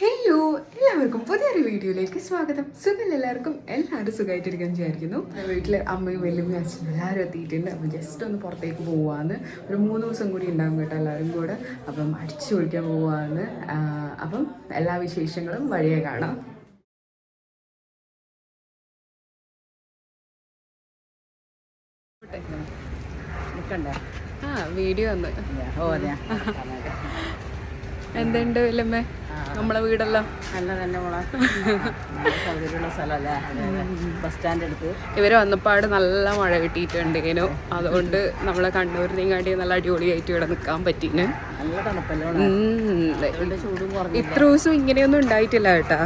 Hello എല്ലാവർക്കും പുതിയൊരു വീഡിയോയിലേക്ക് സ്വാഗതം. സുഖം എല്ലാവർക്കും? എല്ലാവരും സുഖമായിട്ടിരിക്കാൻ വിചാരിക്കുന്നു. വീട്ടിൽ അമ്മയും വലിയമ്മയും അച്ഛനും എല്ലാവരും എത്തിയിട്ടുണ്ട്. അപ്പം ജസ്റ്റ് ഒന്ന് പുറത്തേക്ക് പോവാന്ന്. ഒരു മൂന്ന് ദിവസം കൂടി ഉണ്ടാകും കേട്ടോ എല്ലാവരും കൂടെ. അപ്പം അടിച്ചു പൊളിക്കാൻ പോവാന്ന്. അപ്പം എല്ലാ വിശേഷങ്ങളും വഴിയെ കാണാം. ആ വീഡിയോ ഒന്ന് ഓ അതെ എന്തുണ്ട് വല്യമ്മേ? നമ്മളെ വീടെല്ലാം. നല്ല നല്ല സൗകര്യമുള്ള സ്ഥലമല്ലേ? ബസ് സ്റ്റാൻഡ് അടുത്ത് ഇവർ വന്നപ്പാട് നല്ല മഴ കിട്ടിയിട്ടുണ്ടേനു അതുകൊണ്ട് നമ്മളെ കണ്ണൂരിനെയും നല്ല അടിപൊളിയായിട്ട് ഇവിടെ നിൽക്കാൻ പറ്റീന് ഇത്ര ദിവസം ഇങ്ങനെയൊന്നും ഉണ്ടായിട്ടില്ല കേട്ടാ.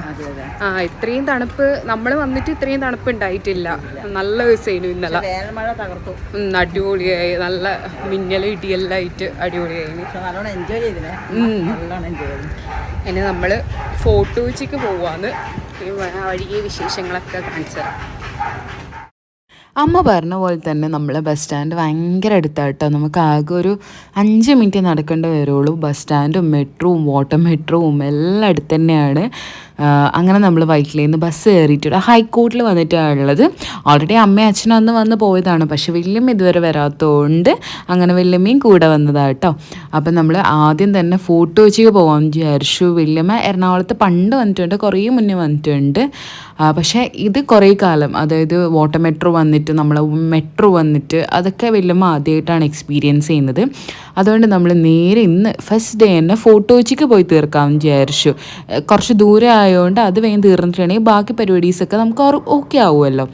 ആ ഇത്രയും തണുപ്പ് നമ്മൾ വന്നിട്ട് ഇത്രയും തണുപ്പ് ഉണ്ടായിട്ടില്ല. നല്ല ദിവസമായിരുന്നു ഇന്നലെ. അടിപൊളിയായി. നല്ല മിന്നൽ ഇടിയെല്ലായിട്ട് അടിപൊളിയായി. ഇനി നമ്മൾ ഫോട്ടോ വെച്ചിക്ക് പോവാന്ന്. വഴിയെ വിശേഷങ്ങളൊക്കെ കാണിച്ചത് അമ്മ പറഞ്ഞ പോലെ തന്നെ നമ്മളെ ബസ് സ്റ്റാൻഡ് ഭയങ്കര അടുത്തായിട്ടാണ് നമുക്ക് ആകെ ഒരു അഞ്ച് മിനിറ്റ് നടക്കേണ്ടി വരുള്ളൂ. ബസ് സ്റ്റാൻഡും മെട്രോവും വാട്ടർ മെട്രോവും എല്ലാം അടുത്ത് തന്നെയാണ്. അങ്ങനെ നമ്മൾ വൈറ്റിലിൽ നിന്ന് ബസ് കയറിയിട്ട് ഹൈക്കോർട്ടിൽ വന്നിട്ടാണ് ഉള്ളത് ഓൾറെഡി അമ്മയും അച്ഛനും അന്ന് വന്ന് പോയതാണ്. പക്ഷെ വല്യമ്മ ഇതുവരെ വരാത്തതുകൊണ്ട് അങ്ങനെ വല്യമ്മയും കൂടെ വന്നതാണ് കേട്ടോ അപ്പം നമ്മൾ ആദ്യം തന്നെ ഫോട്ടോ വെച്ചേക്ക് പോകാൻ വിചാരിച്ചു. വല്യമ്മ എറണാകുളത്ത് പണ്ട് വന്നിട്ടുണ്ട് കുറേ മുന്നേ വന്നിട്ടുണ്ട്. പക്ഷേ ഇത് കുറേ കാലം അതായത് വാട്ടർ മെട്രോ വന്നിട്ട് നമ്മൾ മെട്രോ വന്നിട്ട് അതൊക്കെ വല്യമ്മ ആദ്യമായിട്ടാണ് എക്സ്പീരിയൻസ് ചെയ്യുന്നത്. അതുകൊണ്ട് നമ്മൾ നേരെ ഇന്ന് ഫസ്റ്റ് ഡേ തന്നെ ഫോട്ടോച്ചിക്ക് പോയി തീർക്കാമെന്ന് വിചാരിച്ചു. കുറച്ച് ദൂരെ ആയതുകൊണ്ട് അത് വേഗം തീർന്നിട്ടുണ്ടെങ്കിൽ ബാക്കി പരിപാടീസൊക്കെ നമുക്ക് ഓക്കെ ആവുമല്ലോ.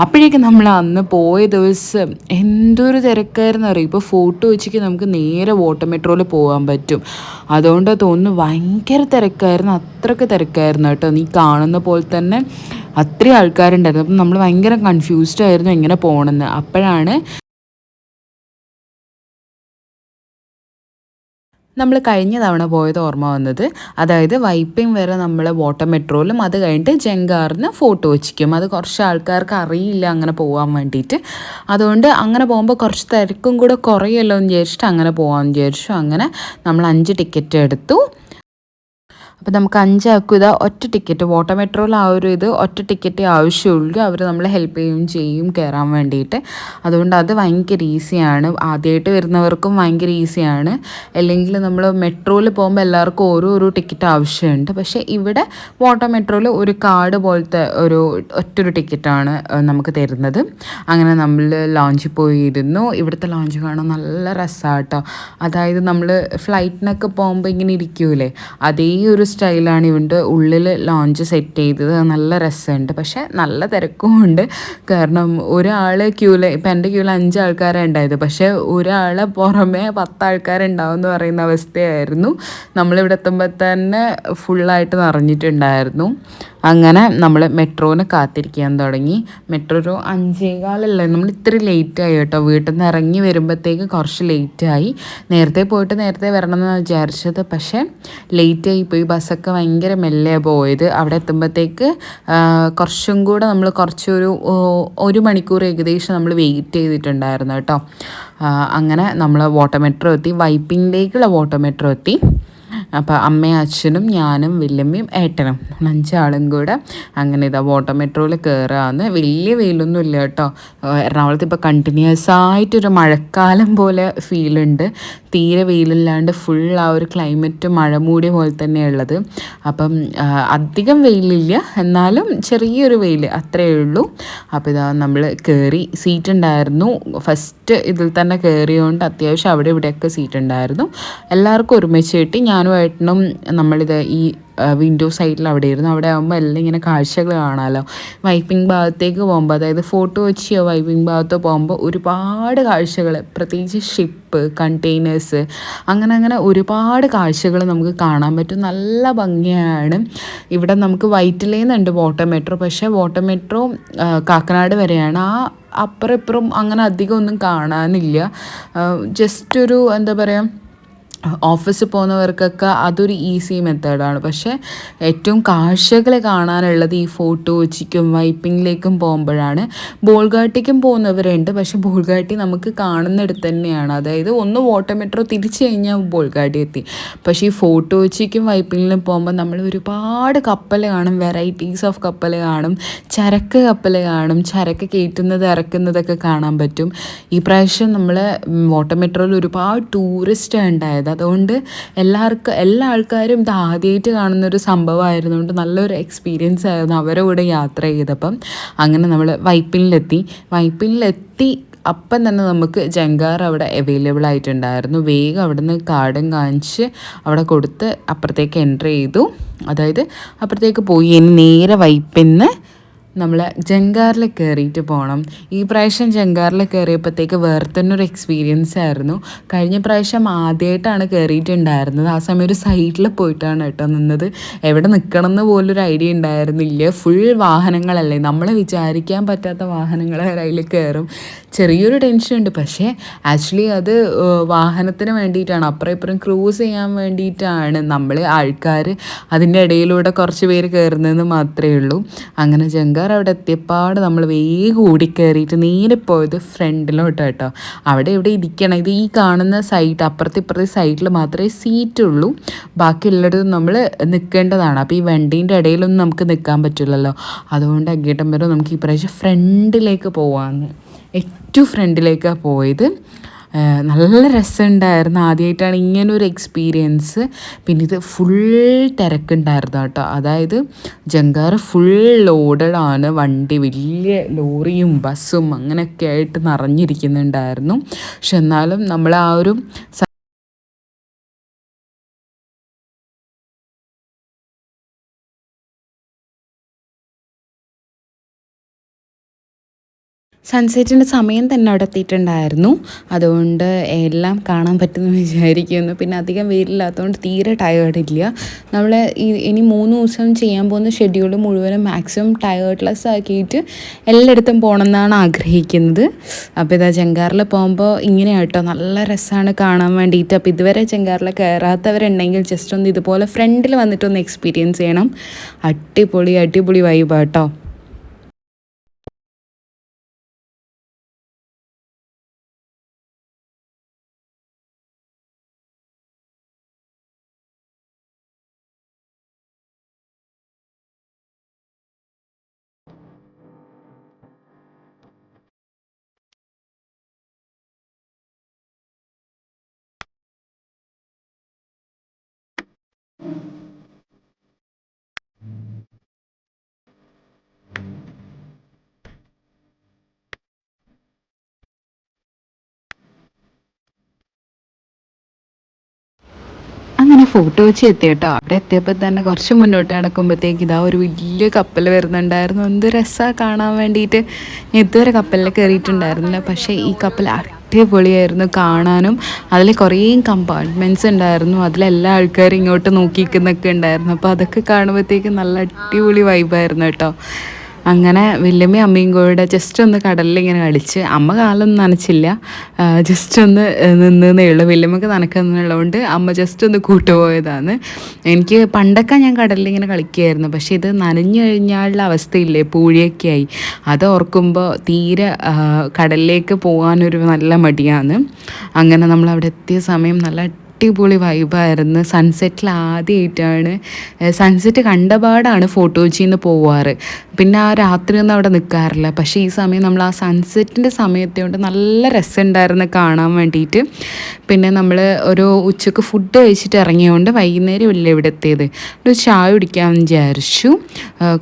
അപ്പോഴേക്കും നമ്മൾ അന്ന് പോയ ദിവസം എന്തൊരു തിരക്കായിരുന്നു അറിയും? ഇപ്പോൾ ഫോട്ടോ വെച്ചിട്ട് നമുക്ക് നേരെ വോട്ടർ മെട്രോയിൽ പോകാൻ പറ്റും. അതുകൊണ്ട് തോന്നുന്നു ഭയങ്കര തിരക്കായിരുന്നു. അത്രയ്ക്ക് തിരക്കായിരുന്നു കേട്ടോ. നീ കാണുന്ന പോലെ തന്നെ അത്രയും ആൾക്കാരുണ്ടായിരുന്നു. അപ്പം നമ്മൾ ഭയങ്കര കൺഫ്യൂസ്ഡ് ആയിരുന്നു എങ്ങനെ പോകണമെന്ന് അപ്പോഴാണ് നമ്മൾ കഴിഞ്ഞ തവണ പോയത് ഓർമ്മ വന്നത്. അതായത് വൈപ്പിംഗ് വരെ നമ്മൾ വാട്ടർ മെട്രോയിലും അത് കഴിഞ്ഞിട്ട് ജങ്കാറിന് ഫോട്ടോ വെച്ചിരിക്കും. അത് കുറച്ച് ആൾക്കാർക്ക് അറിയില്ല അങ്ങനെ പോകാൻ വേണ്ടിയിട്ട്. അതുകൊണ്ട് അങ്ങനെ പോകുമ്പോൾ കുറച്ച് തിരക്കും കൂടെ കുറയുമല്ലോ എന്ന് വിചാരിച്ചിട്ട് അങ്ങനെ പോകാമെന്ന് വിചാരിച്ചു. അങ്ങനെ നമ്മൾ അഞ്ച് ടിക്കറ്റ് എടുത്തു. അപ്പോൾ നമുക്ക് അഞ്ചാക്കും ഇതാ ഒറ്റ ടിക്കറ്റ് വോട്ടർ മെട്രോയിൽ ആ ഒരു ഇത് ഒറ്റ ടിക്കറ്റ് ആവശ്യമുള്ളൂ. അവർ നമ്മളെ ഹെൽപ്പ് ചെയ്യും ചെയ്യും കയറാൻ വേണ്ടിയിട്ട്. അതുകൊണ്ട് അത് ഭയങ്കര ഈസിയാണ് ആദ്യമായിട്ട് വരുന്നവർക്കും ഭയങ്കര ഈസിയാണ് അല്ലെങ്കിൽ നമ്മൾ മെട്രോയിൽ പോകുമ്പോൾ എല്ലാവർക്കും ഓരോ ഓരോ ടിക്കറ്റ് ആവശ്യമുണ്ട്. പക്ഷേ ഇവിടെ വോട്ടർ മെട്രോയിൽ ഒരു കാർഡ് പോലത്തെ ഒരു ഒറ്റൊരു ടിക്കറ്റാണ് നമുക്ക് തരുന്നത്. അങ്ങനെ നമ്മൾ ലോഞ്ചിൽ പോയിരുന്നു. ഇവിടുത്തെ ലോഞ്ച് കാണാൻ നല്ല രസമാണ് കേട്ടോ അതായത് നമ്മൾ ഫ്ലൈറ്റിനൊക്കെ പോകുമ്പോൾ ഇങ്ങനെ ഇരിക്കൂലേ? അതേ ഒരു സ്റ്റൈലാണ് ഇവന്റെ ഉള്ളിൽ ലോഞ്ച് സെറ്റ് ചെയ്തത്. നല്ല രസമുണ്ട്. പക്ഷേ നല്ല തിരക്കും ഉണ്ട്. കാരണം ഒരാൾ ക്യൂവിൽ ഇപ്പം എന്റെ ക്യൂവിൽ അഞ്ച് ആൾക്കാരാണ് ഉണ്ടായത്. പക്ഷേ ഒരാളെ പുറമെ പത്ത് ആൾക്കാരുണ്ടാവും എന്ന് പറയുന്ന അവസ്ഥയായിരുന്നു. നമ്മളിവിടെ എത്തുമ്പോൾ തന്നെ ഫുള്ളായിട്ട് നിറഞ്ഞിട്ടുണ്ടായിരുന്നു. അങ്ങനെ നമ്മൾ മെട്രോനെ കാത്തിരിക്കാൻ തുടങ്ങി. മെട്രോ ഒരു അഞ്ചേകാലല്ലേ? നമ്മൾ ഇത്ര ലേറ്റ് ആയി കേട്ടോ. വീട്ടിൽ നിന്ന് ഇറങ്ങി വരുമ്പോഴത്തേക്ക് കുറച്ച് ലേറ്റായി നേരത്തെ പോയിട്ട് നേരത്തെ വരണം എന്നാണ് വിചാരിച്ചത്. പക്ഷേ ആയി പോയി. ബസ്സൊക്കെ ഭയങ്കര മെല്ലെ പോയത്. അവിടെ എത്തുമ്പോഴത്തേക്ക് കുറച്ചും കൂടെ നമ്മൾ കുറച്ചൊരു ഒരു മണിക്കൂർ ഏകദേശം നമ്മൾ വെയിറ്റ് ചെയ്തിട്ടുണ്ടായിരുന്നു കേട്ടോ. അങ്ങനെ നമ്മൾ വാട്ടർ മെട്രോ എത്തി. വൈപ്പിങ്ങിലേക്കുള്ള വാട്ടർ മെട്രോ എത്തി. അപ്പോൾ അമ്മയും അച്ഛനും ഞാനും വല്യമ്മയും ഏട്ടനും അഞ്ചാളും കൂടെ അങ്ങനെ ഇതാ വാട്ടർ മെട്രോയിൽ കയറാന്ന് വലിയ വെയിലൊന്നും ഇല്ല കേട്ടോ. എറണാകുളത്ത് ഇപ്പോൾ കണ്ടിന്യൂസ് ആയിട്ടൊരു മഴക്കാലം പോലെ ഫീലുണ്ട് തീരെ വെയിലില്ലാണ്ട് ഫുൾ ആ ഒരു ക്ലൈമറ്റ് മഴ മൂടിയ പോലെ തന്നെയുള്ളത് അപ്പം അധികം വെയിലില്ല. എന്നാലും ചെറിയൊരു വെയിൽ അത്രയേ ഉള്ളൂ. അപ്പോൾ ഇതാ നമ്മൾ കയറി സീറ്റ് ഉണ്ടായിരുന്നു. ഫസ്റ്റ് ഇതിൽ തന്നെ കയറിയോണ്ട് അത്യാവശ്യം അവിടെ ഇവിടെയൊക്കെ സീറ്റ് ഉണ്ടായിരുന്നു. എല്ലാവർക്കും ഒരുമിച്ച് കിട്ടി. ഞാനും ഏട്ടനും നമ്മളിത് ഈ വിൻഡോ സൈഡിൽ അവിടെ ഇരുന്നു അവിടെ ആകുമ്പോൾ എല്ലാം ഇങ്ങനെ കാഴ്ചകൾ കാണാമല്ലോ വൈപ്പിംഗ് ഭാഗത്തേക്ക് പോകുമ്പോൾ അതായത് ഫോട്ടോ വെച്ചോ വൈപ്പിംഗ് ഭാഗത്തോ പോകുമ്പോൾ ഒരുപാട് കാഴ്ചകൾ പ്രത്യേകിച്ച് ഷിപ്പ് കണ്ടെയ്നേഴ്സ് അങ്ങനെ അങ്ങനെ ഒരുപാട് കാഴ്ചകൾ നമുക്ക് കാണാൻ പറ്റും. നല്ല ഭംഗിയാണ്. ഇവിടെ നമുക്ക് വൈറ്റിലേന്നുണ്ട് വാട്ടർ മെട്രോ പക്ഷേ വാട്ടർ മെട്രോ കാക്കനാട് വരെയാണ്. ആ അപ്പുറം ഇപ്പുറം അങ്ങനെ അധികം ഒന്നും കാണാനില്ല. ജസ്റ്റ് ഒരു എന്താ പറയുക ഓഫീസിൽ പോകുന്നവർക്കൊക്കെ അതൊരു ഈസി മെത്തേഡാണ്. പക്ഷേ ഏറ്റവും കാഴ്ചകൾ കാണാനുള്ളത് ഈ ഫോട്ടോ വെച്ചിക്കും വൈപ്പിങ്ങിലേക്കും പോകുമ്പോഴാണ്. ബോൾഗാട്ടിക്കും പോകുന്നവരുണ്ട് പക്ഷേ ബോൾഗാട്ടി നമുക്ക് കാണുന്നിടത്ത് തന്നെയാണ്. അതായത് ഒന്ന് ഓട്ടോമെട്രോ മെട്രോ തിരിച്ചു കഴിഞ്ഞാൽ ബോൾഗാട്ടി എത്തി. പക്ഷേ ഈ ഫോട്ടോ വെച്ചിക്കും വൈപ്പിങ്ങിലും പോകുമ്പോൾ നമ്മൾ ഒരുപാട് കപ്പൽ കാണും വെറൈറ്റീസ് ഓഫ് കപ്പൽ കാണും ചരക്ക് കപ്പൽ കാണും ചരക്ക് കയറ്റുന്നത് ഇറക്കുന്നതൊക്കെ കാണാൻ പറ്റും. ഈ പ്രാവശ്യം നമ്മൾ ഓട്ടോമെട്രോയിൽ ഒരുപാട് ടൂറിസ്റ്റ് ഉണ്ടായത് അതുകൊണ്ട് എല്ലാവർക്കും എല്ലാ ആൾക്കാരും ഇത് ആദ്യമായിട്ട് കാണുന്നൊരു സംഭവമായിരുന്നുകൊണ്ട് നല്ലൊരു എക്സ്പീരിയൻസ് ആയിരുന്നു അവരുടെ കൂടെ യാത്ര ചെയ്തപ്പം. അങ്ങനെ നമ്മൾ വൈപ്പിനിലെത്തി. വൈപ്പിനിലെത്തി അപ്പം തന്നെ നമുക്ക് ജങ്കാർ അവിടെ അവൈലബിൾ ആയിട്ടുണ്ടായിരുന്നു. വേഗം അവിടെ നിന്ന് കാർഡും കാണിച്ച് അവിടെ കൊടുത്ത് അപ്പുറത്തേക്ക് എന്റർ ചെയ്തു. അതായത് അപ്പുറത്തേക്ക് പോയി. നേരെ വൈപ്പിന്ന് നമ്മൾ ജങ്കാറിൽ കയറിയിട്ട് പോകണം ഈ പ്രാവശ്യം ജങ്കാറിൽ കയറിയപ്പോഴത്തേക്ക് വേറെ തന്നെ ഒരു എക്സ്പീരിയൻസ് ആയിരുന്നു. കഴിഞ്ഞ പ്രാവശ്യം ആദ്യമായിട്ടാണ് കയറിയിട്ടുണ്ടായിരുന്നത് ആ സമയം ഒരു സൈഡിൽ പോയിട്ടാണ് കേട്ടോ നിന്നത്. എവിടെ നിൽക്കണം എന്ന് പോലും ഒരു ഐഡിയ ഉണ്ടായിരുന്നില്ല. ഫുൾ വാഹനങ്ങളല്ലേ. നമ്മൾ വിചാരിക്കാൻ പറ്റാത്ത വാഹനങ്ങൾ അതിൽ കയറും ചെറിയൊരു ടെൻഷൻ ഉണ്ട്. പക്ഷേ ആക്ച്വലി അത് വാഹനത്തിന് വേണ്ടിയിട്ടാണ്. അപ്പുറം ഇപ്പുറം ക്രൂസ് ചെയ്യാൻ വേണ്ടിയിട്ടാണ് നമ്മൾ ആൾക്കാർ അതിന്റെ ഇടയിലൂടെ കുറച്ച് പേര് കയറുന്നതെന്ന് മാത്രമേ ഉള്ളൂ. അങ്ങനെ ജങ്കാർ അവിടെ എത്തിയപ്പാട് നമ്മൾ വേഗം ഓടിക്കയറിയിട്ട് നേരെ പോയത് ഫ്രണ്ടിലോട്ട് കേട്ടോ. അവിടെ ഇവിടെ ഇരിക്കണം. ഇത് ഈ കാണുന്ന സൈഡ് അപ്പുറത്തെ ഇപ്പുറത്തെ സൈഡിൽ മാത്രമേ സീറ്റുള്ളൂ ഉള്ളൂ. ബാക്കി നമ്മൾ നിൽക്കേണ്ടതാണ്. അപ്പോൾ ഈ വണ്ടീന്റെ ഇടയിലൊന്നും നമുക്ക് നിൽക്കാൻ പറ്റില്ലല്ലോ. അതുകൊണ്ട് അങ്ങേട്ടം വരെ നമുക്ക് ഈ പ്രാവശ്യം ഫ്രണ്ടിലേക്ക് പോവാമെന്ന് ഏറ്റവും ഫ്രണ്ടിലേക്കാണ് പോയത്. നല്ല രസമുണ്ടായിരുന്നു. ആദ്യമായിട്ടാണ് ഇങ്ങനൊരു എക്സ്പീരിയൻസ് പിന്നെ ഇത് ഫുൾ തിരക്കുണ്ടായിരുന്നു കേട്ടോ. അതായത് ജങ്കാർ ഫുൾ ലോഡഡ് ആണ്. വണ്ടി വലിയ ലോറിയും ബസ്സും അങ്ങനെയൊക്കെ ആയിട്ട് നിറഞ്ഞിരിക്കുന്നുണ്ടായിരുന്നു. പക്ഷെ എന്നാലും നമ്മൾ ആ ഒരു സൺസെറ്റിന്റെ സമയം തന്നെ അവിടെ എത്തിയിട്ടുണ്ടായിരുന്നു. അതുകൊണ്ട് എല്ലാം കാണാൻ പറ്റുമെന്ന് വിചാരിക്കുന്നു. പിന്നെ അധികം വെയിലില്ലാത്തതുകൊണ്ട് തീരെ ടയേർഡില്ല നമ്മൾ ഇനി മൂന്ന് ദിവസം ചെയ്യാൻ പോകുന്ന ഷെഡ്യൂൾ മുഴുവനും മാക്സിമം ടയേർഡ്ലെസ് ആക്കിയിട്ട് എല്ലായിടത്തും പോകണം എന്നാണ് ആഗ്രഹിക്കുന്നത്. അപ്പോൾ ഇതാ ചെങ്കാറിൽ പോകുമ്പോൾ ഇങ്ങനെ കേട്ടോ നല്ല രസമാണ് കാണാൻ വേണ്ടിയിട്ട്. അപ്പോൾ ഇതുവരെ ചെങ്കാറിൽ കയറാത്തവരുണ്ടെങ്കിൽ ജസ്റ്റ് ഒന്ന് ഇതുപോലെ ഫ്രണ്ടിൽ വന്നിട്ടൊന്ന് എക്സ്പീരിയൻസ് ചെയ്യണം. അടിപൊളി അടിപൊളി വൈബ് അങ്ങനെ ഫോട്ടോ വെച്ച് എത്തി കേട്ടോ അവിടെ എത്തിയപ്പോൾ തന്നെ കുറച്ച് മുന്നോട്ട് നടക്കുമ്പോഴത്തേക്ക് ഇതാ ഒരു വലിയ കപ്പൽ വരുന്നുണ്ടായിരുന്നു. എന്ത് രസമാണ് കാണാൻ വേണ്ടിയിട്ട്. ഞാൻ ഇതുവരെ കപ്പലിൽ കയറിയിട്ടുണ്ടായിരുന്നില്ല. പക്ഷേ ഈ കപ്പൽ അടിപൊളിയായിരുന്നു കാണാനും. അതിൽ കുറേ കമ്പാർട്ട്മെന്റ്സ് ഉണ്ടായിരുന്നു. അതിലെല്ലാ ആൾക്കാരും ഇങ്ങോട്ട് നോക്കിക്കുന്നൊക്കെ ഉണ്ടായിരുന്നു. അപ്പോൾ അതൊക്കെ കാണുമ്പോഴത്തേക്കും നല്ല അടിപൊളി വൈബായിരുന്നു കേട്ടോ. അങ്ങനെ വല്യമ്മയും അമ്മയും കൂടെ ജസ്റ്റ് ഒന്ന് കടലിൽ ഇങ്ങനെ കളിച്ച് അമ്മ കാലൊന്നും നനച്ചില്ല. ജസ്റ്റ് ഒന്ന് നിന്നേ ഉള്ളൂ. വല്യമ്മക്ക് നനക്കുന്നുള്ളതുകൊണ്ട് അമ്മ ജസ്റ്റ് ഒന്ന് കൂട്ടുപോയതാണ്. എനിക്ക് പണ്ടൊക്കെ ഞാൻ കടലിൽ ഇങ്ങനെ കളിക്കുമായിരുന്നു പക്ഷെ ഇത് നനഞ്ഞു കഴിഞ്ഞാലുള്ള അവസ്ഥയില്ലേ? പൂഴിയൊക്കെ ആയി അത് ഓർക്കുമ്പോൾ തീരെ കടലിലേക്ക് പോകാനൊരു നല്ല മടിയാണ്. അങ്ങനെ നമ്മൾ അവിടെ എത്തിയ സമയം നല്ല അടിപൊളി വൈബായിരുന്നു സൺസെറ്റിൽ ആദ്യമായിട്ടാണ് സൺസെറ്റ് കണ്ടപാടാണ് ഫോട്ടോ നിന്ന് പോവാറ്. പിന്നെ ആ രാത്രിയൊന്നും അവിടെ നിൽക്കാറില്ല പക്ഷേ ഈ സമയം നമ്മൾ ആ സൺസെറ്റിന്റെ സമയത്തെ കൊണ്ട് നല്ല രസമുണ്ടായിരുന്നു കാണാൻ വേണ്ടിയിട്ട് പിന്നെ നമ്മൾ ഒരു ഉച്ചയ്ക്ക് ഫുഡ് കഴിച്ചിട്ട് ഇറങ്ങിയതുകൊണ്ട് വൈകുന്നേരം ഇല്ല ഇവിടെ എത്തിയത്. ഒരു ചായ കുടിക്കാൻ വിചാരിച്ചു.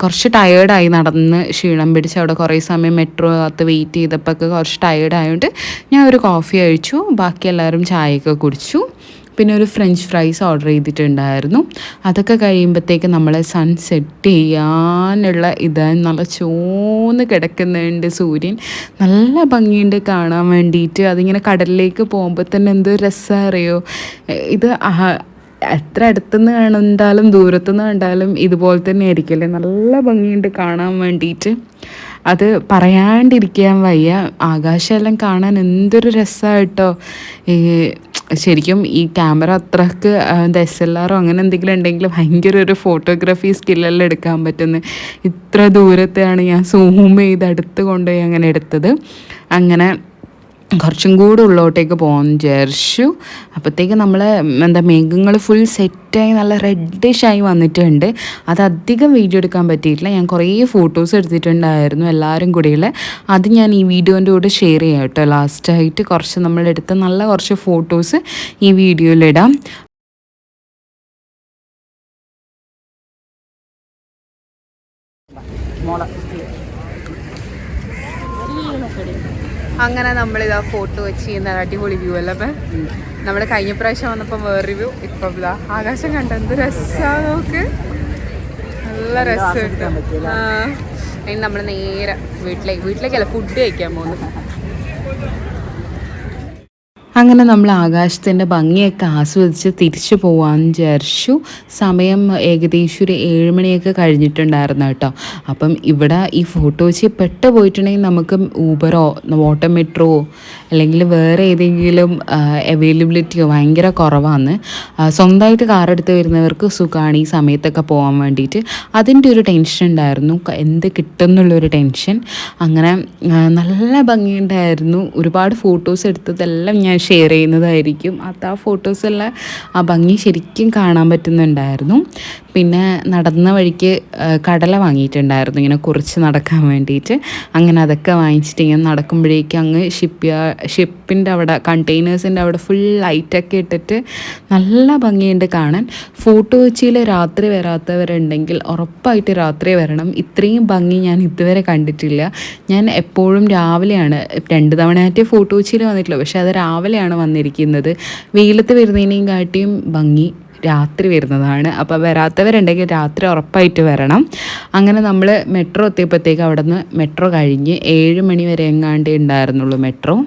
കുറച്ച് ടയേർഡായി നടന്ന് ക്ഷീണം പിടിച്ച് അവിടെ കുറേ സമയം മെട്രോ അകത്ത് വെയിറ്റ് ചെയ്തപ്പോൾ കുറച്ച് ടയേർഡായതുകൊണ്ട് ഞാൻ ഒരു കോഫി കഴിച്ചു. ബാക്കി എല്ലാവരും ചായയൊക്കെ കുടിച്ചു. പിന്നെ ഒരു ഫ്രഞ്ച് ഫ്രൈസ് ഓർഡർ ചെയ്തിട്ടുണ്ടായിരുന്നു. അതൊക്കെ കഴിയുമ്പോഴത്തേക്ക് നമ്മൾ സൺ സെറ്റ് ചെയ്യാനുള്ള ഇത് നല്ല ചോന്ന് കിടക്കുന്നുണ്ട് സൂര്യൻ. നല്ല ഭംഗിയുണ്ട് കാണാൻ വേണ്ടിയിട്ട്. അതിങ്ങനെ കടലിലേക്ക് പോകുമ്പോൾ തന്നെ എന്ത് രസമറിയോ ഇത് എത്ര അടുത്തുനിന്ന് കണ്ടാലും ദൂരത്തുനിന്ന് കണ്ടാലും ഇതുപോലെ തന്നെ ആയിരിക്കില്ലേ നല്ല ഭംഗിയുണ്ട് കാണാൻ വേണ്ടിയിട്ട്. അത് പറയാണ്ടിരിക്കാൻ വയ്യ. ആകാശമെല്ലാം കാണാൻ എന്തൊരു രസമാണ് കേട്ടോ. ശരിക്കും ഈ ക്യാമറ അത്രയ്ക്ക് എന്താ എസ് എൽ ആറോ അങ്ങനെ എന്തെങ്കിലും ഉണ്ടെങ്കിൽ ഭയങ്കര ഒരു ഫോട്ടോഗ്രാഫി സ്കില്ലെല്ലാം എടുക്കാൻ പറ്റുന്ന. ഇത്ര ദൂരത്തെയാണ് ഞാൻ സൂം ചെയ്ത് അടുത്ത് കൊണ്ടുപോയി അങ്ങനെ എടുത്തത്. അങ്ങനെ കുറച്ചും കൂടെ ഉള്ളോട്ടേക്ക് പോകാൻ വിചാരിച്ചു. അപ്പോഴത്തേക്ക് നമ്മൾ എന്താ മേഘങ്ങൾ ഫുൾ സെറ്റായി നല്ല റെഡിഷായി വന്നിട്ടുണ്ട്. അത് അധികം വീഡിയോ എടുക്കാൻ പറ്റിയിട്ടില്ല. ഞാൻ കുറേ ഫോട്ടോസ് എടുത്തിട്ടുണ്ടായിരുന്നു എല്ലാവരും കൂടിയുള്ള. അത് ഞാൻ ഈ വീഡിയോന്റെ കൂടെ ഷെയർ ചെയ്യാം കേട്ടോ. ലാസ്റ്റായിട്ട് കുറച്ച് നമ്മളെടുത്ത നല്ല കുറച്ച് ഫോട്ടോസ് ഈ വീഡിയോയിലിടാം മോളെ അങ്ങനെ നമ്മളിതാ ഫോട്ടോ വെച്ച് ചെയ്യുന്ന അടിപൊളി വ്യൂ അല്ലേ അപ്പം? നമ്മൾ കഴിഞ്ഞ പ്രാവശ്യം വന്നപ്പോൾ വേറെ വ്യൂ ഇപ്പം ഇതാ ആകാശം കണ്ട എന്ത് രസമാണ് നോക്ക്. നല്ല രസമുണ്ട് ഇനി നമ്മൾ നേരെ വീട്ടിലേക്ക് വീട്ടിലേക്കല്ല ഫുഡ് കഴിക്കാൻ പോകുന്നു. അങ്ങനെ നമ്മൾ ആകാശത്തിന്റെ ഭംഗിയൊക്കെ ആസ്വദിച്ച് തിരിച്ചു പോകാമെന്ന് വിചാരിച്ചു. സമയം ഏകദേശം ഒരു ഏഴ് മണിയൊക്കെ കഴിഞ്ഞിട്ടുണ്ടായിരുന്നു കേട്ടോ. അപ്പം ഇവിടെ ഈ ഫോട്ടോച്ച് പെട്ട് പോയിട്ടുണ്ടെങ്കിൽ നമുക്ക് ഊബറോ വാട്ടർ മെട്രോ അല്ലെങ്കിൽ വേറെ ഏതെങ്കിലും അവൈലബിലിറ്റിയോ ഭയങ്കര കുറവാണ് സ്വന്തമായിട്ട് കാർ എടുത്ത് വരുന്നവർക്ക് സുഖമാണ് ഈ സമയത്തൊക്കെ പോകാൻ വേണ്ടിയിട്ട് അതിന്റെ ഒരു ടെൻഷൻ ഉണ്ടായിരുന്നു. എന്ത് കിട്ടും എന്നുള്ളൊരു ടെൻഷൻ അങ്ങനെ നല്ല ഭംഗിയുണ്ടായിരുന്നു. ഒരുപാട് ഫോട്ടോസ് എടുത്തതെല്ലാം ഞാൻ ഷെയർ ചെയ്യുന്നതായിരിക്കും. അത് ആ ഫോട്ടോസെല്ലാം ആ ഭംഗി ശരിക്കും കാണാൻ പറ്റുന്നുണ്ടായിരുന്നു. പിന്നെ നടന്ന വഴിക്ക് കടല വാങ്ങിയിട്ടുണ്ടായിരുന്നു. ഇങ്ങനെ കുറച്ച് നടക്കാൻ വേണ്ടിയിട്ട്. അങ്ങനെ അതൊക്കെ വാങ്ങിച്ചിട്ട് ഇങ്ങനെ നടക്കുമ്പോഴേക്കും അങ്ങ് ഷിപ്പ് ഷിപ്പിന്റെ അവിടെ കണ്ടെയ്നേഴ്സിന്റെ അവിടെ ഫുൾ ലൈറ്റൊക്കെ ഇട്ടിട്ട് നല്ല ഭംഗിയുണ്ട് കാണാൻ. ഫോട്ടോ കൊച്ചിയിൽ രാത്രി വരാത്തവരുണ്ടെങ്കിൽ ഉറപ്പായിട്ട് രാത്രി വരണം. ഇത്രയും ഭംഗി ഞാൻ ഇതുവരെ കണ്ടിട്ടില്ല. ഞാൻ എപ്പോഴും രാവിലെയാണ് രണ്ട് തവണയായിട്ട് ഫോട്ടോ കൊച്ചിയിൽ വന്നിട്ടില്ല പക്ഷേ അത് രാവിലെയാണ് വന്നിരിക്കുന്നത്. വെയിലത്ത് വരുന്നതിനെയും കാട്ടിയും ഭംഗി. രാത്രി വരുന്നതാണ്. അപ്പോൾ വരാത്തവരുണ്ടെങ്കിൽ രാത്രി ഉറപ്പായിട്ട് വരണം. അങ്ങനെ നമ്മൾ മെട്രോ എത്തിയപ്പോഴത്തേക്ക് അവിടെ നിന്ന് മെട്രോ കഴിഞ്ഞ് ഏഴ് മണി വരെ എങ്ങാണ്ടേ ഉണ്ടായിരുന്നുള്ളൂ മെട്രോ.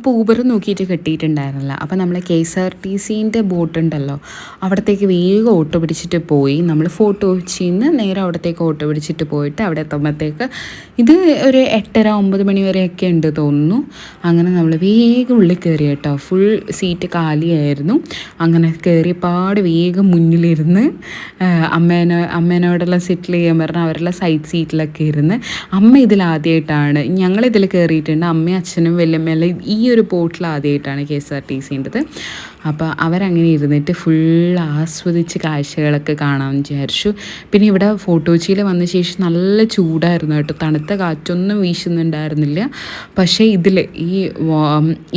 അപ്പോൾ ഊബർ നോക്കിയിട്ട് കിട്ടിയിട്ടുണ്ടായിരുന്നില്ല. അപ്പോൾ നമ്മൾ കെ എസ് ആർ ടി സിന്റെ ബോട്ട് ഉണ്ടല്ലോ അവിടത്തേക്ക് വേഗം ഓട്ടോ പിടിച്ചിട്ട് പോയി. നമ്മൾ ഫോട്ടോ ചെയ്യുന്ന നേരെ അവിടത്തേക്ക് ഓട്ടോ പിടിച്ചിട്ട് പോയിട്ട് അവിടെ എത്തുമ്പോഴത്തേക്ക് ഇത് ഒരു എട്ടര ഒമ്പത് മണി വരെയൊക്കെ ഉണ്ട് തോന്നുന്നു. അങ്ങനെ നമ്മൾ വേഗം ഉള്ളിൽ കയറി കേട്ടോ. ഫുൾ സീറ്റ് കാലിയായിരുന്നു. അങ്ങനെ കയറിയപ്പാട് വേഗം മുന്നിലിരുന്ന് അമ്മേനെ അമ്മേനോടെല്ലാം സെറ്റിൽ ചെയ്യാൻ പറഞ്ഞാൽ അവരെല്ലാം സൈഡ് സീറ്റിലൊക്കെ ഇരുന്ന് അമ്മ ഇതിലാദ്യമായിട്ടാണ് ഞങ്ങളിതിൽ കയറിയിട്ടുണ്ട്. അമ്മയും അച്ഛനും വല്യമ്മയെല്ലാം ഈ ഒരു ബോട്ടിൽ ആദ്യമായിട്ടാണ് കെ എസ് ആർ ടി സിന്റെത്. അപ്പോൾ അവരങ്ങനെ ഇരുന്നിട്ട് ഫുൾ ആസ്വദിച്ച് കാഴ്ചകളൊക്കെ കാണാമെന്ന് വിചാരിച്ചു. പിന്നെ ഇവിടെ ഫോട്ടോച്ചിയിൽ വന്ന ശേഷം നല്ല ചൂടായിരുന്നു കേട്ടോ. തണുത്ത കാറ്റൊന്നും വീശുന്നുണ്ടായിരുന്നില്ല. പക്ഷേ ഇതിൽ ഈ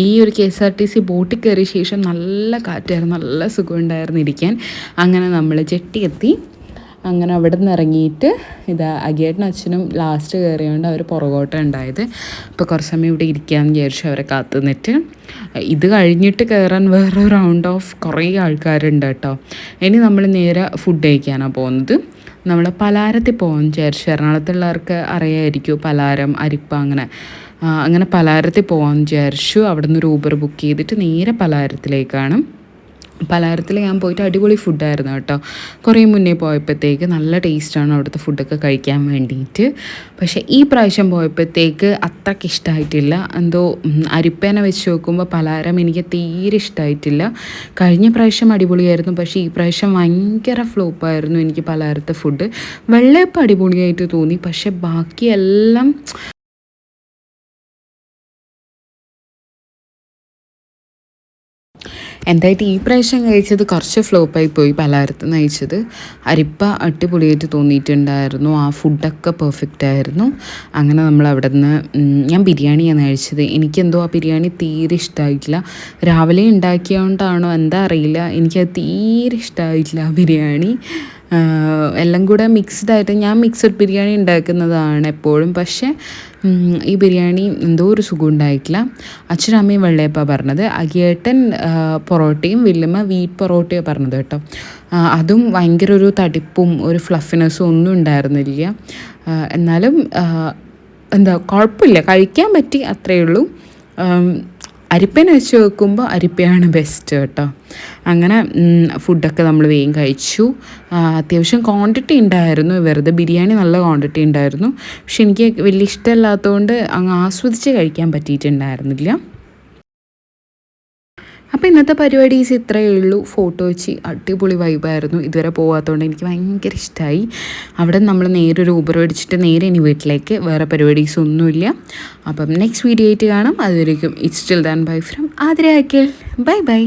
ഈ ഒരു K S R T C ബോട്ടിൽ കയറിയ ശേഷം നല്ല കാറ്റായിരുന്നു. നല്ല സുഖമുണ്ടായിരുന്നു ഇരിക്കാൻ അങ്ങനെ നമ്മൾ ജെട്ടി എത്തി അങ്ങനെ അവിടെ നിന്ന് ഇറങ്ങിയിട്ട് ഇതാ അഗിയേട്ടനും അച്ഛനും ലാസ്റ്റ് കയറിയോണ്ട് അവർ പുറകോട്ട ഉണ്ടായത്. അപ്പോൾ കുറച്ച് സമയം ഇവിടെ ഇരിക്കാമെന്ന് വിചാരിച്ചു അവരെ കാത്തു നിന്നിട്ട് ഇത് കഴിഞ്ഞിട്ട് കയറാൻ വേറെ റൗണ്ട് ഓഫ് കുറേ ആൾക്കാരുണ്ട് കേട്ടോ. ഇനി നമ്മൾ നേരെ ഫുഡ് കഴിക്കാനാണ് പോകുന്നത്. നമ്മൾ പലാരത്തിൽ പോകാമെന്ന് വിചാരിച്ചു. എറണാകുളത്തുള്ളവർക്ക് അറിയായിരിക്കും പലാരം അരിപ്പ അങ്ങനെ. അങ്ങനെ പലാരത്തിൽ പോകാമെന്ന് വിചാരിച്ചു. അവിടെ നിന്ന് ഒരു ഊബർ ബുക്ക് ചെയ്തിട്ട് നേരെ പലാരത്തിലേക്കാണ് പലഹാരത്തിൽ ഞാൻ പോയിട്ട് അടിപൊളി ഫുഡായിരുന്നു കേട്ടോ. കുറേ മുന്നേ പോയപ്പോഴത്തേക്ക് നല്ല ടേസ്റ്റാണ് അവിടുത്തെ ഫുഡൊക്കെ കഴിക്കാൻ വേണ്ടിയിട്ട്. പക്ഷേ ഈ പ്രാവശ്യം പോയപ്പോഴത്തേക്ക് അത്രയ്ക്ക് ഇഷ്ടമായിട്ടില്ല എന്തോ അരിപ്പേന വെച്ച് നോക്കുമ്പോൾ പലഹാരം എനിക്ക് തീരെ ഇഷ്ടമായിട്ടില്ല കഴിഞ്ഞ പ്രാവശ്യം അടിപൊളിയായിരുന്നു. പക്ഷേ ഈ പ്രാവശ്യം ഭയങ്കര ഫ്ലോപ്പായിരുന്നു എനിക്ക് പലഹാരത്തെ ഫുഡ് വെള്ളയപ്പം അടിപൊളിയായിട്ട് തോന്നി. പക്ഷേ ബാക്കിയെല്ലാം എന്തായിട്ട് ഈ പ്രാവശ്യം കഴിച്ചത് കുറച്ച് ഫ്ലോപ്പായി പോയി പലഹാരത്തിൽ നിന്ന് കഴിച്ചത് അരിപ്പ അടിപൊളിയായിട്ട് തോന്നിയിട്ടുണ്ടായിരുന്നു. ആ ഫുഡൊക്കെ പെർഫെക്റ്റ് ആയിരുന്നു. അങ്ങനെ നമ്മൾ അവിടെ നിന്ന് ഞാൻ ബിരിയാണിയാണ് കഴിച്ചത്. എനിക്കെന്തോ ആ ബിരിയാണി തീരെ ഇഷ്ടമായിട്ടില്ല രാവിലെ ഉണ്ടാക്കിയതുകൊണ്ടാണോ എന്താ അറിയില്ല. എനിക്കത് തീരെ ഇഷ്ടമായിട്ടില്ല ആ ബിരിയാണി. എല്ലാം കൂടെ മിക്സ്ഡ് ആയിട്ട് ഞാൻ മിക്സഡ് ബിരിയാണി ഉണ്ടാക്കുന്നതാണ് എപ്പോഴും. പക്ഷേ ഈ ബിരിയാണി എന്തോ ഒരു സുഖം ഉണ്ടായിട്ടില്ല അച്ഛനും അമ്മയും വെള്ളയപ്പ പറഞ്ഞത്. അകിയേട്ടൻ പൊറോട്ടയും വില്ലുമ്മ വീറ്റ് പൊറോട്ടയോ പറഞ്ഞത് കേട്ടോ. അതും ഭയങ്കര ഒരു തടിപ്പും ഒരു ഫ്ലഫിനെസ്സും ഒന്നും ഉണ്ടായിരുന്നില്ല. എന്നാലും എന്താ കുഴപ്പമില്ല. കഴിക്കാൻ പറ്റി അത്രയേ ഉള്ളൂ. അരിപ്പനെ വെച്ച് വെക്കുമ്പോൾ അരിപ്പയാണ് ബെസ്റ്റ് കേട്ടോ. അങ്ങനെ ഫുഡൊക്കെ നമ്മൾ വേഗം കഴിച്ചു. അത്യാവശ്യം ക്വാണ്ടിറ്റി ഉണ്ടായിരുന്നു വെറുതെ ബിരിയാണി നല്ല ക്വാണ്ടിറ്റി ഉണ്ടായിരുന്നു പക്ഷെ എനിക്ക് വലിയ ഇഷ്ടമല്ലാത്തതുകൊണ്ട് അങ്ങ് ആസ്വദിച്ച് കഴിക്കാൻ പറ്റിയിട്ടുണ്ടായിരുന്നില്ല. അപ്പോൾ ഇന്നത്തെ പരിപാടി ഈസ് ഇത്രയേ ഉള്ളൂ. ഫോട്ടോ വെച്ച് അടിപൊളി വൈബായിരുന്നു ഇതുവരെ പോകാത്തതുകൊണ്ട് എനിക്ക് ഭയങ്കര ഇഷ്ടമായി അവിടെ നമ്മൾ നേരെ ഒരു ഊബർ അടിച്ചിട്ട് നേരെ ഇനി വീട്ടിലേക്ക്. വേറെ പരിപാടീസ് ഒന്നുമില്ല. അപ്പം നെക്സ്റ്റ് വീഡിയോ ആയിട്ട് കാണാം. അതുവരേക്കും it still then bye from Athira Akhil bye bye